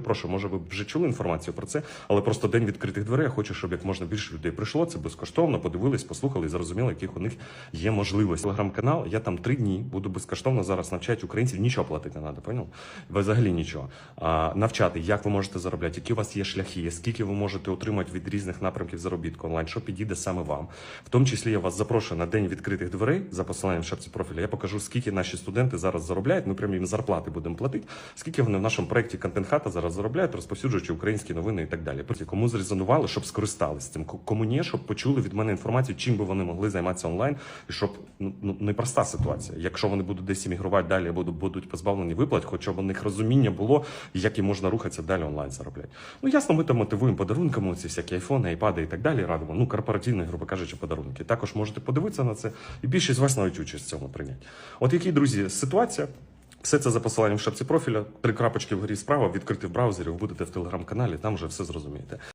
Прошу, може, ви вже чули інформацію про це, але просто день відкритих дверей. Я хочу, щоб як можна більше людей прийшло. Це безкоштовно, подивились, послухали і зрозуміли, яких у них є можливості. Телеграм-канал. Я там три дні буду безкоштовно зараз навчати українців. Нічого платити не треба, поняв? Взагалі нічого. А, навчати, як ви можете заробляти, які у вас є шляхи, скільки ви можете отримати від різних напрямків заробітку онлайн, що підійде саме вам. В тому числі я вас запрошую на день відкритих дверей за посиланням шапці профіля. Я покажу, скільки наші студенти зараз заробляють. Ми прямо їм зарплати будемо платити. Скільки вони в нашому проєкті контент хата зараз заробляють, розповсюджуючи українські новини і так далі. Кому зрезонували, щоб скористались цим, Ко- кому ні, щоб почули від мене інформацію, чим би вони могли займатися онлайн, і щоб ну ну, непроста ситуація. Якщо вони будуть десь іммігрувати далі, або будуть позбавлені виплат, хоча б у них розуміння було, як і можна рухатися далі онлайн заробляти. Ну ясно, ми там мотивуємо подарунками, ці всякі айфони, айпади і так далі. Радимо. Ну корпоративні, грубо кажучи, подарунки. Також можете подивитися на це, і більшість з вас навіть участь в цьому прийняти. От які друзі ситуація. Все це за посиланням в шапці профіля. Три крапочки вгорі справа, відкрити в браузері, ви будете в телеграм-каналі, там вже все зрозумієте.